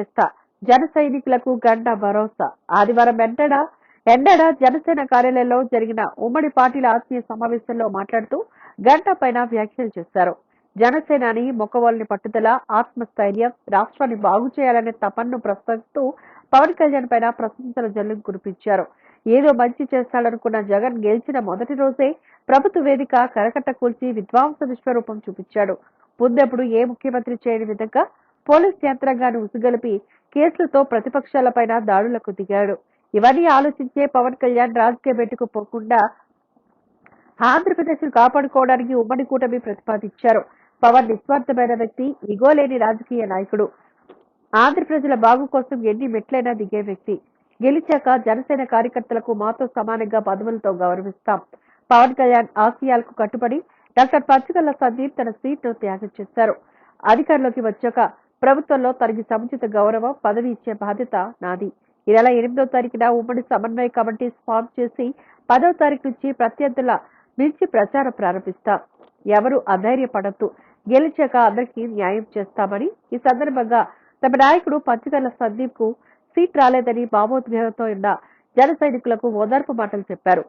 జరిగినా చేస్తా. జన సైనికులకు గంట భరోసా. ఆదివారం వెంటడ ఎండడ జనసేన కార్యాలయంలో జరిగిన ఉమ్మడి పార్టీల ఆత్మీయ సమావేశంలో మాట్లాడుతూ గంట పైన వ్యాఖ్యలు చేశారు. జనసేనాని మొక్కవాళ్ళని పట్టుదల ఆత్మస్థైర్యం రాష్ట్రాన్ని బాగు చేయాలనే తపన్ను ప్రస్తావిస్తూ పవన్ కళ్యాణ్ పైన ప్రశంసల జల్లు కురిపించారు. ఏదో మంచి చేస్తాడనుకున్న జగన్ గెలిచిన మొదటి రోజే ప్రభుత్వ వేదిక కరకట్ట కూల్చి విధ్వంస విశ్వరూపం చూపించాడు. ముందెప్పుడు ఏ ముఖ్యమంత్రి చేయని విధంగా పోలీస్ యంత్రాంగాన్ని ఉసుగొలిపి కేసులతో ప్రతిపక్షాలపైన దాడులకు దిగాడు. ఇవన్నీ ఆలోచించే పవన్ కళ్యాణ్ రాజకీయ బెట్టుకు పోకుండా ఆంధ్రప్రదేశ్ కాపాడుకోవడానికి ఉమ్మడి కూటమి ప్రతిపాదించారు. పవన్ నిస్వార్థమైన వ్యక్తి ఇగో లేని రాజకీయ నాయకుడు. ఆంధ్ర ప్రజల బాగు కోసం ఎన్ని మెట్లైనా దిగే వ్యక్తి. గెలిచాక జనసేన కార్యకర్తలకు మాతో సమానంగా పదవులతో గౌరవిస్తాం. పవన్ కళ్యాణ్ ఆశయాలకు కట్టుబడి డాక్టర్ పచ్చిగల్ల సందీప్ తన సీట్ను త్యాగం చేశారు. అధికారంలోకి వచ్చాక ప్రభుత్వంలో తనకి సముచిత గౌరవం పదవి ఇచ్చే బాధ్యత నాది. ఈ నెల ఎనిమిదో తారీఖున ఉమ్మడి సమన్వయ కమిటీ ఫామ్ చేసి పదో తారీఖు నుంచి ప్రత్యర్థుల మించి ప్రచారం ప్రారంభిస్తాం. ఎవరు అధైర్యపడద్దు. గెలిచాక అందరికీ న్యాయం చేస్తామని ఈ సందర్భంగా తమ నాయకుడు పంచగల సందీప్కు సీట్ రాలేదని భావోద్వేగంతో ఉన్న జన సైనికులకు ఓదార్పు మాటలు చెప్పారు.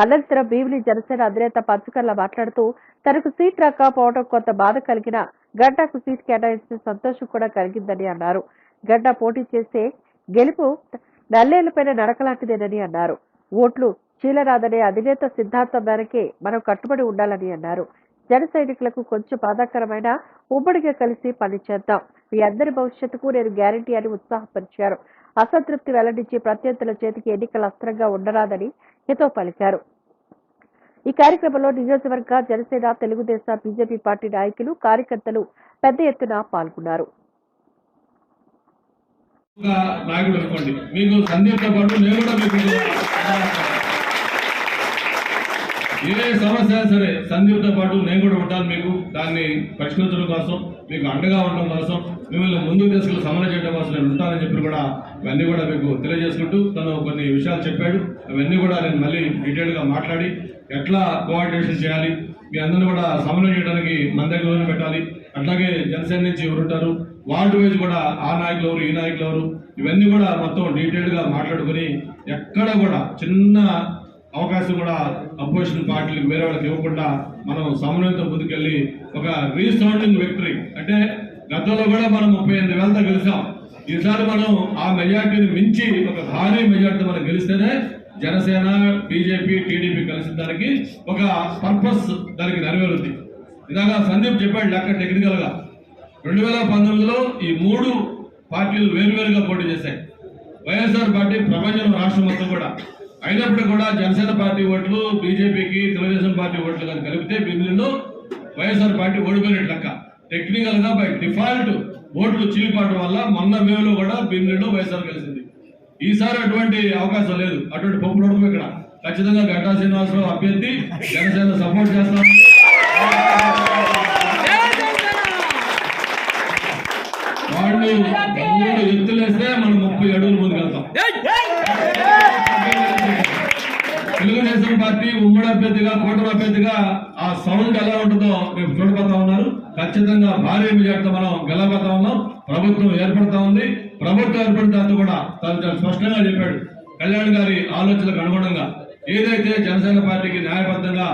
అనంతరం భీమిలి జనసేన అధినేత పచ్చకర్ల మాట్లాడుతూ తనకు సీట్ రాకపోవడం కొంత బాధ కలిగిన గడ్డకు సీట్ కేటాయించిన సంతోషం కూడా కలిగిందని అన్నారు. గడ్డ పోటీ చేస్తే గెలుపు నల్లేళ్ళపైన నడకలాంటిదేనని అన్నారు. ఓట్లు చీలరాదనే అధినేత సిద్ధాంతం మేరకే మనం కట్టుబడి ఉండాలని అన్నారు. జన సైనికులకు కొంచెం బాధాకరమైన ఉమ్మడిగా కలిసి పనిచేద్దాం మీ అందరి భవిష్యత్తుకు నేను గ్యారంటీ అని ఉత్సాహపరిచారు. అసంతృప్తి వెల్లడించి ప్రత్యర్థుల చేతికి ఎన్నికల అస్త్రంగా ఉండరాదని హితో పలికారు. ఈ కార్యక్రమంలో నియోజకవర్గ జనసేన తెలుగుదేశం బీజేపీ పార్టీ నాయకులు కార్యకర్తలు పెద్ద ఎత్తున పాల్గొన్నారు. నాయకుడు అనుకోండి. మీకు సందీప్తో పాటు నేను కూడా మీకు ఏ సమస్య సరే సందీప్తో పాటు నేను కూడా ఉంటాను మీకు దాన్ని పరిష్కరించడం కోసం. మీకు అండగా ఉండడం కోసం మిమ్మల్ని ముందు తీసుకుని సమన్వయం చేయడం కోసం నేను ఉంటానని చెప్పి కూడా ఇవన్నీ కూడా మీకు తెలియజేసుకుంటూ తను కొన్ని విషయాలు చెప్పాడు. అవన్నీ కూడా నేను మళ్ళీ డీటెయిల్గా మాట్లాడి ఎట్లా కోఆర్డినేషన్ చేయాలి మీ అందరిని కూడా సమన్వయం చేయడానికి మన దగ్గర పెట్టాలి. అట్లాగే జనసేన నుంచి ఎవరు ఉంటారు వార్డు వైజ్ కూడా ఆ నాయకులు ఎవరు ఈ నాయకులు ఎవరు ఇవన్నీ కూడా మొత్తం డీటెయిల్డ్గా మాట్లాడుకొని మాట్లాడుకుని ఎక్కడ కూడా చిన్న అవకాశం కూడా అపోజిషన్ పార్టీలకు వేరే వాళ్ళకి ఇవ్వకుండా మనం సమన్వయంతో ముందుకెళ్ళి ఒక రీసౌండింగ్ విక్టరీ అంటే గతంలో కూడా మనం ముప్పై ఎనిమిది వేలతో గెలిచాం. ఈసారి మనం ఆ మెజార్టీని మించి ఒక భారీ మెజార్టీ మనం గెలిస్తేనే జనసేన బీజేపీ టీడీపీ కలిసిన దానికి ఒక పర్పస్ దానికి నెరవేరుద్ది. ఇలాగా సందీప్ చెప్పాడు లెక్క టెక్నికల్గా రెండు వేల పంతొమ్మిదిలో ఈ మూడు పార్టీలు వేరువేరుగా పోటీ చేశాయి. వైఎస్ఆర్ పార్టీ ప్రపంచం రాష్ట్రం మొత్తం కూడా. అయినప్పటికీ కూడా జనసేన పార్టీ ఓట్లు బీజేపీకి తెలుగుదేశం పార్టీ ఓట్లు కానీ కలిపితే బిల్లులో వైఎస్ఆర్ పార్టీ ఓడిపోయినట్టు లెక్క. టెక్నికల్గా బై డిఫాల్ట్ ఓట్లు చీలిపాటం వల్ల మొన్న వేలో కూడా బిల్లులో వైఎస్ఆర్ కలిసింది. ఈసారి అటువంటి అవకాశం లేదు. అటువంటి పొప్పు నడుపు ఇక్కడ. ఖచ్చితంగా గడ్డా శ్రీనివాసరావు అభ్యర్థి జనసేన సపోర్ట్ చేస్తాం వాళ్ళు మూడు ఎత్తులేస్తే మనం ముప్పై అడుగులు ముందుకు పార్టీ ఉమ్మడి అభ్యర్థిగా కూటమి అభ్యర్థిగా ఆ సౌండ్ ఎలా ఉంటుందో రేపు చూడబోతా ఉన్నారు. ఖచ్చితంగా భారీ మెజార్టీతో మనం గెలవబోతా ఉన్నాం. ప్రభుత్వం ఏర్పడతా ఉంది. ప్రభుత్వం ఏర్పడితే కూడా తను చాలా స్పష్టంగా చెప్పాడు. కళ్యాణ్ గారి ఆలోచనలకు అనుగుణంగా ఏదైతే జనసేన పార్టీకి న్యాయబద్ధంగా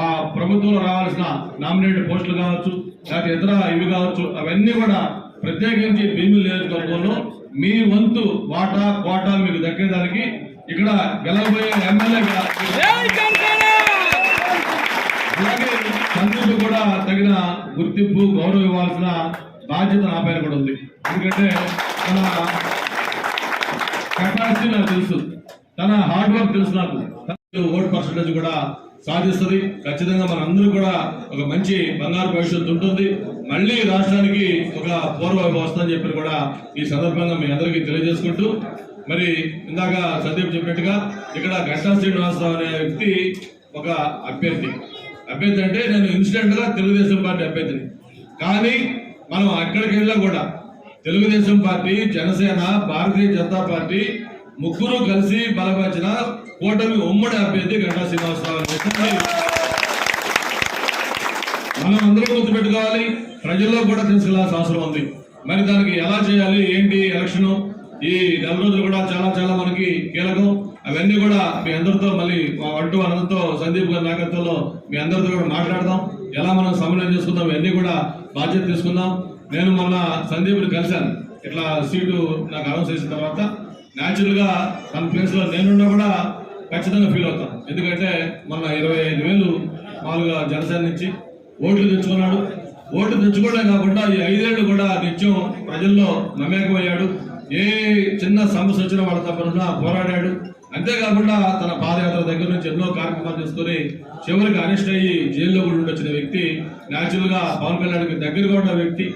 ఆ ప్రభుత్వంలో రావాల్సిన నామినేటెడ్ పోస్టులు కావచ్చు లేకపోతే ఇతర ఇవి కావచ్చు అవన్నీ కూడా ప్రత్యేకించి భీముల నియోజకవర్గంలో మీ వంతు వాటా కోటా మీకు దక్కేదానికి ఇక్కడ గెలవబోయే ఎమ్మెల్యే అలాగే సందీప్ కూడా తగిన గుర్తింపు గౌరవం ఇవ్వాల్సిన బాధ్యత నా పైన కూడా ఉంది. ఎందుకంటే తన కెపాసిటీ నాకు తెలుసు. తన హార్డ్ వర్క్ తెలుసు నాకు. ఓట్ పర్సంటేజ్ కూడా సాధిస్తుంది. ఖచ్చితంగా మన అందరూ కూడా ఒక మంచి బంగారు భవిష్యత్తు ఉంటుంది. మళ్ళీ రాష్ట్రానికి ఒక పూర్వ వస్తుందని చెప్పి కూడా ఈ సందర్భంగా మీ అందరికీ తెలియజేసుకుంటూ మరి ఇందాక సందీప్ చెప్పినట్టుగా ఇక్కడ గంటా శ్రీనివాసరావు అనే వ్యక్తి ఒక అభ్యర్థి. అభ్యర్థి అంటే నేను ఇన్సిడెంట్గా తెలుగుదేశం పార్టీ అభ్యర్థిని. కానీ మనం అక్కడికి వెళ్ళినా కూడా తెలుగుదేశం పార్టీ జనసేన భారతీయ జనతా పార్టీ ముగ్గురు కలిసి బలపరిచిన కూటమి ఉమ్మడి అభ్యర్థి గంటా శ్రీనివాసరావు అనే వ్యక్తిని మనం అందరూ గుర్తుపెట్టుకోవాలి ప్రజల్లో కూడా తీసుకెళ్ళాల్సిన అవసరం ఉంది. మరి దానికి ఎలా చేయాలి ఏంటి ఎలక్షన్? ఈ నెల రోజులు కూడా చాలా చాలా మనకి కీలకం. అవన్నీ కూడా మీ అందరితో మళ్ళీ అంటూ అనంతో సందీప్ గారి నాయకత్వంలో మీ అందరితో కూడా మాట్లాడదాం. ఎలా మనం సమన్వయం చేసుకుందాం ఇవన్నీ కూడా బాధ్యత తీసుకుందాం. నేను మొన్న సందీప్ని కలిశాను. ఇట్లా సీటు నాకు అనౌన్స్ చేసిన తర్వాత న్యాచురల్గా తన ప్లేస్లో నేనున్నా కూడా ఖచ్చితంగా ఫీల్ అవుతాం. ఎందుకంటే మొన్న ఇరవై ఐదు వేలు మామూలుగా జనసేన నుంచి ఓట్లు తెచ్చుకున్నాడు. ఓట్లు తెచ్చుకోవడమే కాకుండా ఈ ఐదేళ్ళు కూడా నిత్యం ప్రజల్లో మమేకమయ్యాడు. ఏ చిన్న సమస్య వచ్చినా వాళ్ళ తప్పకుండా పోరాడాడు. అంతేకాకుండా తన పాదయాత్ర దగ్గర నుంచి ఎన్నో కార్యక్రమాలు చేసుకుని చివరికి అరెస్ట్ అయ్యి జైల్లో కూడా ఉండొచ్చిన వ్యక్తి న్యాచురల్గా పవన్ కళ్యాణ్కి దగ్గరగా ఉన్న వ్యక్తి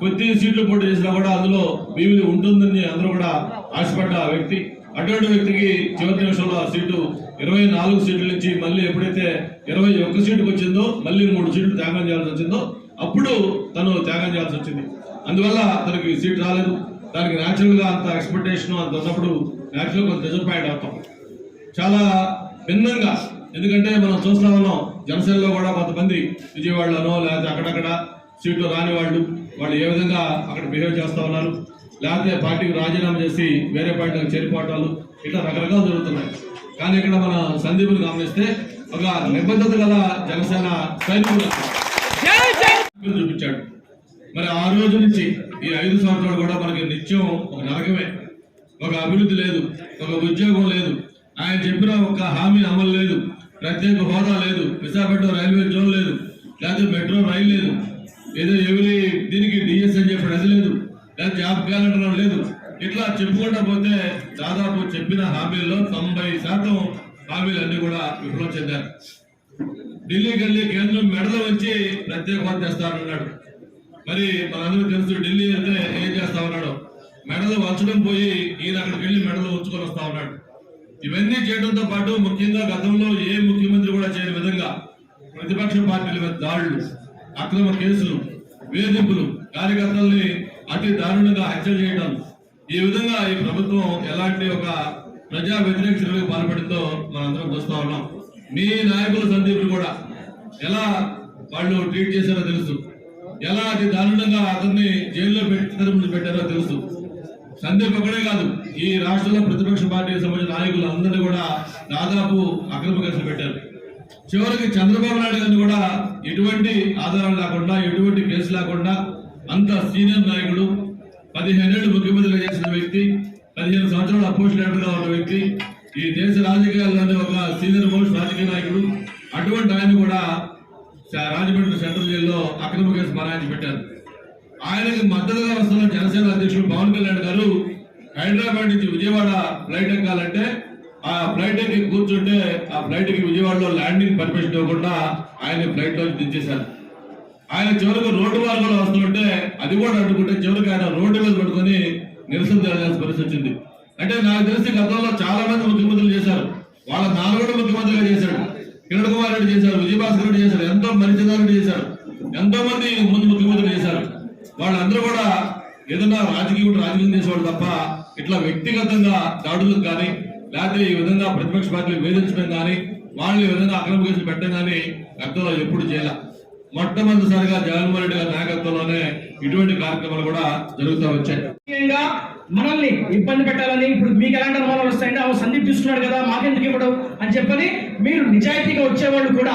కొద్ది సీట్లు పోటీ చేసినా కూడా అందులో వీవిలి ఉంటుందని అందరూ కూడా ఆశపడ్డ వ్యక్తి. అటువంటి వ్యక్తికి చివరి నిమిషంలో ఆ సీటు ఇరవై నాలుగు సీట్ల నుంచి మళ్ళీ ఎప్పుడైతే ఇరవై ఒక్క సీటుకు వచ్చిందో మళ్ళీ మూడు సీట్లు త్యాగం చేయాల్సి వచ్చిందో అప్పుడు తను త్యాగం చేయాల్సి వచ్చింది. అందువల్ల తనకి సీట్ రాలేదు. దానికి న్యాచురల్గా అంత ఎక్స్పెక్టేషన్ అంత ఉన్నప్పుడు న్యాచురల్ కొంత డిసప్పాయింట్ అవుతాం. చాలా భిన్నంగా ఎందుకంటే మనం చూస్తా ఉన్నాం జనసేనలో కూడా కొంతమంది విజయవాడలోనో లేకపోతే అక్కడక్కడ సీట్లు రాని వాళ్ళు వాళ్ళు ఏ విధంగా అక్కడ బిహేవ్ చేస్తా ఉన్నారు లేకపోతే పార్టీకి రాజీనామా చేసి వేరే పార్టీలకు చేరిపోవటాలు ఇట్లా రకరకాలు జరుగుతున్నాయి. కానీ ఇక్కడ మన సందీపుని గమనిస్తే ఒక నిబద్ధత గల జనసేన సైనికుడు చూపించాడు. మరి ఆ రోజు నుంచి ఈ ఐదు సంవత్సరాలు కూడా మనకి నిత్యం ఒక నరకమే. ఒక అభివృద్ధి లేదు ఒక ఉద్యోగం లేదు. ఆయన చెప్పిన ఒక హామీ అమలు లేదు ప్రత్యేక హోదా లేదు విశాఖపట్నం రైల్వే జోన్ లేదు లేకపోతే మెట్రో రైలు లేదు. ఏదో ఎవరి దీనికి డిఎస్ అని చెప్పి అది లేదు లేకపోతే జాబ్ క్యాలెండర్ లేదు. ఇట్లా చెప్పుకుంటా పోతే దాదాపు చెప్పిన హామీల్లో తొంభై శాతం హామీలు అన్ని కూడా విఫలం చెందారు. ఢిల్లీకి వెళ్ళి కేంద్రం మెడలు వచ్చి ప్రత్యేక హోదా తెస్తానన్నాడు. మరి మనందరూ తెలుసు ఢిల్లీ అంటే ఏం చేస్తా ఉన్నాడు? మెడలు వంచడం పోయి ఈయన అక్కడికి వెళ్ళి మెడలు ఉంచుకొని వస్తా ఉన్నాడు. ఇవన్నీ చేయడంతో పాటు ముఖ్యంగా గతంలో ఏ ముఖ్యమంత్రి కూడా చేయని విధంగా ప్రతిపక్ష పార్టీల మీద దాడులు అక్రమ కేసులు వేధింపులు కార్యకర్తల్ని అతి దారుణంగా హత్యలు చేయడం ఈ విధంగా ఈ ప్రభుత్వం ఎలాంటి ఒక ప్రజా వ్యతిరేక చర్యలకు పాల్పడిందో మనందరం చూస్తా ఉన్నాం. మీ నాయకులు సందీపులు కూడా ఎలా వాళ్ళు ట్రీట్ చేశారో తెలుసు. ఎలా అతి దారుణంగా అతన్ని జైల్లో పెట్టి పెట్టారో తెలుసు. సందీప్ ఒకడే కాదు ఈ రాష్ట్రంలో ప్రతిపక్ష పార్టీకి సంబంధించిన నాయకులు అందరినీ కూడా దాదాపు అక్రమ కేసులు పెట్టారు. చివరికి చంద్రబాబు నాయుడు గారిని కూడా ఎటువంటి ఆధారాలు లేకుండా ఎటువంటి కేసు లేకుండా అంత సీనియర్ నాయకుడు పదిహేనేళ్ళు ముఖ్యమంత్రిగా చేసిన వ్యక్తి పదిహేను సంవత్సరాలు అపోజిట్ లీడర్గా ఉన్న వ్యక్తి ఈ దేశ రాజకీయాల్లోనే ఒక సీనియర్ మోస్ట్ రాజకీయ నాయకుడు అటువంటి ఆయన కూడా రాజమండ్రి సెంట్రల్ జైల్లో అక్రమ కేసు బనాయించి పెట్టారు. ఆయనకి మద్దతుగా వస్తున్న జనసేన అధ్యక్షుడు పవన్ కళ్యాణ్ గారు హైదరాబాద్ నుంచి విజయవాడ ఫ్లైట్ ఎక్కాలంటే ఆ ఫ్లైట్ ఎక్కి కూర్చుంటే ఆ ఫ్లైట్కి విజయవాడలో ల్యాండింగ్ పర్మిషన్ ఇవ్వకుండా ఆయన ఫ్లైట్లో దించేశారు. ఆయన చివరికి రోడ్డు మార్గంలో వస్తుంటే అది కూడా అడ్డుకుంటే చివరికి ఆయన రోడ్డు మీద పట్టుకొని నిరసన తెలియాల్సిన పరిస్థితి వచ్చింది. అంటే నాకు తెలిసి గతంలో చాలా మంది ముఖ్యమంత్రులు చేశారు. వాళ్ళ నాలుగోడు ముఖ్యమంత్రిగా చేశాడు. కిరణ్ కుమార్ రెడ్డి చేశారు విజయభాస్కర్ రెడ్డి చేశారు ఎంతో మరిచిదారెడ్డి చేశారు ఎంతో మంది ముందు ముఖ్యమంత్రులు చేశారు. వాళ్ళందరూ కూడా ఏదైనా రాజకీయం రాజకీయం చేసేవాళ్ళు తప్ప ఇట్లా వ్యక్తిగతంగా దాడులకు కానీ లేకపోతే ఈ విధంగా ప్రతిపక్ష పార్టీలు వేధించడం కానీ వాళ్ళు ఈ విధంగా అక్రమ కేసులు పెట్టడం కానీ గతంలో ఎప్పుడు చేయాల. మొట్టమొదటిసారిగా జగన్మోహన్ రెడ్డి గారి నాయకత్వంలోనే ఇటువంటి కార్యక్రమాలు కూడా జరుగుతూ వచ్చాయి. ముఖ్యంగా మనల్ని ఇబ్బంది పెట్టాలని ఇప్పుడు మీకు ఎలాంటి అనుమానాలు వస్తాయంటే అవి సందీప్ తీసుకున్నాడు కదా. అని చెప్పని మీరు నిజాయితీగా వచ్చేవాళ్ళు కూడా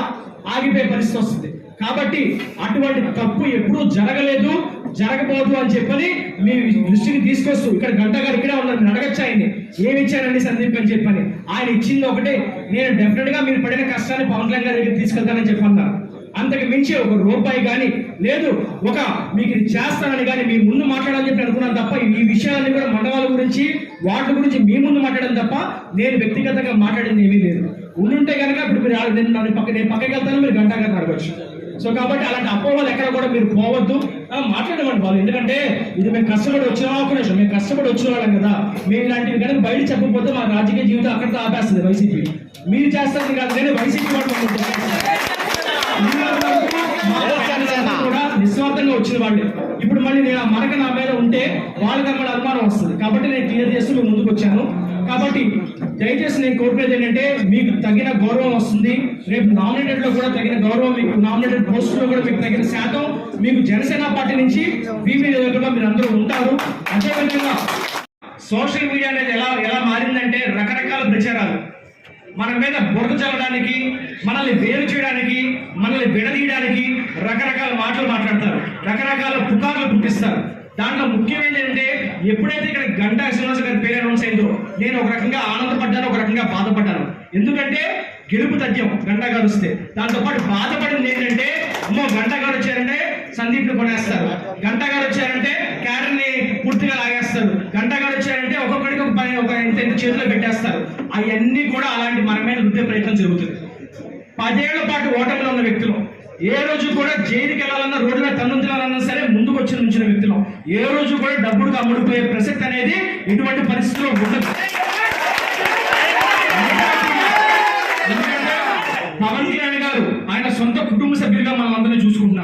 ఆగిపోయే పరిస్థితి వస్తుంది. కాబట్టి అటువంటి తప్పు ఎప్పుడూ జరగలేదు జరగబోదు అని చెప్పని మీ దృష్టికి తీసుకొస్తూ ఇక్కడ గంట గారు ఇక్కడే ఉన్నారు మీరు అడగచ్చు ఆయన్ని? ఏమి ఇచ్చారండి సందీప్ అని చెప్పని? ఆయన ఇచ్చింది ఒకటే నేను డెఫినెట్గా మీరు పడిన కష్టాన్ని పవన్ కళ్యాణ్ గారి దగ్గర తీసుకెళ్తానని చెప్పన్నారు అంతకు మించి ఒక రూపాయి కానీ లేదు ఒక మీకు ఇది చేస్తానని కానీ మీ ముందు మాట్లాడాలని చెప్పి అనుకున్నాను తప్ప ఈ విషయాన్ని కూడా మండవాల గురించి వాటి గురించి మీ ముందు మాట్లాడడం తప్ప నేను వ్యక్తిగతంగా మాట్లాడింది ఏమీ లేదు. ఉండుంటే కనుక ఇప్పుడు మీరు నేను నన్ను పక్క నేను పక్కకి వెళ్తాను మీరు గంట గారిని అడగచ్చు సో కాబట్టి అలాంటి అపోహలు ఎక్కడ కూడా మీరు పోవద్దు. మాట్లాడమండి వాళ్ళు ఎందుకంటే ఇది మేము కష్టపడి వచ్చిన ఒక నిమిషం. మేము కష్టపడి వచ్చిన వాళ్ళం కదా. మేము ఇలాంటివి కనుక బయట చెప్పకపోతే మా రాజకీయ జీవితం అక్కడితో ఆపేస్తుంది వైసీపీ. మీరు చేస్తుంది కాదు కానీ వైసీపీ వాళ్ళు మమ్మల్ని వచ్చింది కూడా వచ్చిన వాళ్ళే ఇప్పుడు మళ్ళీ నేను ఆ మరక నా మీద ఉంటే వాళ్ళకి మళ్ళీ అనుమానం వస్తుంది. కాబట్టి నేను క్లియర్ చేస్తూ మీ ముందుకు వచ్చాను. కాబట్టి దయచేసి నేను కోరుకునేది ఏంటంటే మీకు తగిన గౌరవం వస్తుంది. రేపు నామినేటెడ్లో కూడా తగిన గౌరవం మీకు నామినేటెడ్ పోస్ట్లో కూడా మీకు తగిన శాతం మీకు జనసేన పార్టీ నుంచి బీపీ నియోజకవర్గంలో మీరు అందరూ ఉంటారు. అదేవిధంగా సోషల్ మీడియా అనేది ఎలా ఎలా మారిందంటే రకరకాల ప్రచారాలు. మన మీద బురద చల్లడానికి మనల్ని వేరు చేయడానికి మనల్ని విడదీయడానికి రకరకాల మాటలు మాట్లాడతారు. రకరకాల పుకార్లు పుట్టిస్తారు. దాంట్లో ముఖ్యమైనది ఏంటంటే ఎప్పుడైతే ఇక్కడ గంటా శ్రీనివాస గారి పేరు అనౌన్స్ అయిందో నేను ఒక రకంగా ఆనందపడ్డాను ఒక రకంగా బాధపడ్డాను. ఎందుకంటే గెలుపు తథ్యం గంటా గారు వస్తే. దాంతో పాటు బాధపడింది ఏంటంటే అమ్మో గంటా గారు వచ్చారంటే సందీప్ని కొనేస్తారు. గంటా గారు వచ్చారంటే క్యారెట్ని ని పూర్తిగా లాగేస్తారు. గంటా గారు వచ్చారంటే ఒక్కొక్కడికి ఒక పని ఒక ఇంత చేతిలో పెట్టేస్తారు. అవన్నీ కూడా అలాంటి మన మీద ప్రయత్నం జరుగుతుంది. పదేళ్ళ పాటు ఓటమిలో ఉన్న వ్యక్తులు ఏ రోజు కూడా జైలుకి వెళ్ళాలన్నా రోడ్డు మీద తన్నుంచాలన్నా సరే ముందుకు వచ్చి నుంచిన వ్యక్తులు. ఏ రోజు కూడా డబ్బులకు అమ్ముడుపోయే ప్రసక్తి అనేది ఎటువంటి పరిస్థితిలో ఉండదు. పవన్ కళ్యాణ్ గారు ఆయన సొంత కుటుంబ సభ్యులుగా మనం అందరినీ చూసుకుంటున్నారు.